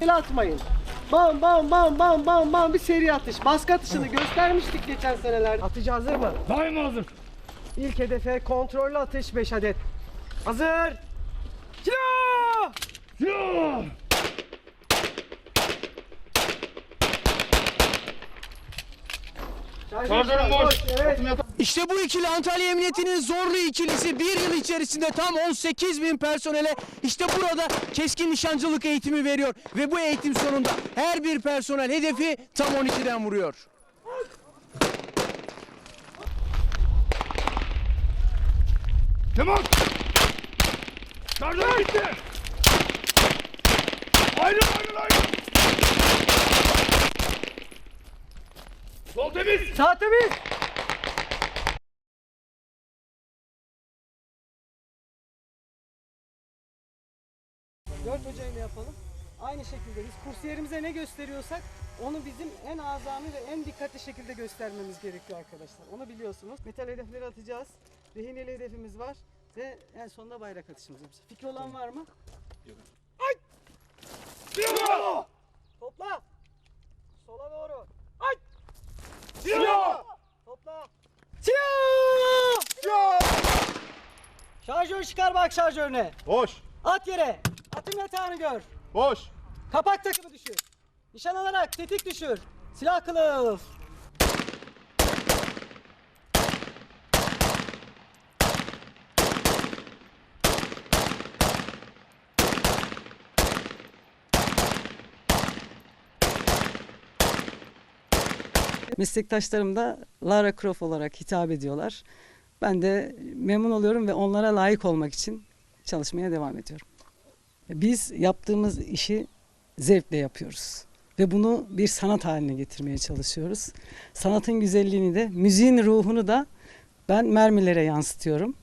El atmayın. Bam bam bam bam bam bam bir seri atış. Baskı atışını göstermiştik geçen seneler. Atıcı hazır mı? Daima hazır. İlk hedefe kontrollü atış 5 adet. Hazır. Silah! Ya! Şarjörüm boş. Evet. İşte bu ikili Antalya Emniyeti'nin zorlu ikilisi bir yıl içerisinde tam 18 bin personele işte burada keskin nişancılık eğitimi veriyor. Ve bu eğitim sonunda her bir personel hedefi tam 12'den vuruyor. Tamam. Şarjör bitti. Ayrıl ayrıl ayrıl. Sol temiz. Sağ temiz. Dört böceğiyle yapalım. Aynı şekilde biz kursiyerimize ne gösteriyorsak onu bizim en azami ve en dikkatli şekilde göstermemiz gerekiyor arkadaşlar. Onu biliyorsunuz. Metal hedefleri atacağız. Rehineli hedefimiz var. Ve en sonunda bayrak atışımız var. Fikri olan var mı? Silah! Topla! Sola doğru. Silah! Topla. Silah! Şarjör çıkar bak şarjörüne. Boş. At yere. Atın yatağını gör. Boş. Kapak takımı düşür. Nişan alarak tetik düşür. Silah kılıf. Meslektaşlarım da Lara Croft olarak hitap ediyorlar. Ben de memnun oluyorum ve onlara layık olmak için çalışmaya devam ediyorum. Biz yaptığımız işi zevkle yapıyoruz ve bunu bir sanat haline getirmeye çalışıyoruz. Sanatın güzelliğini de, müziğin ruhunu da ben mermilere yansıtıyorum.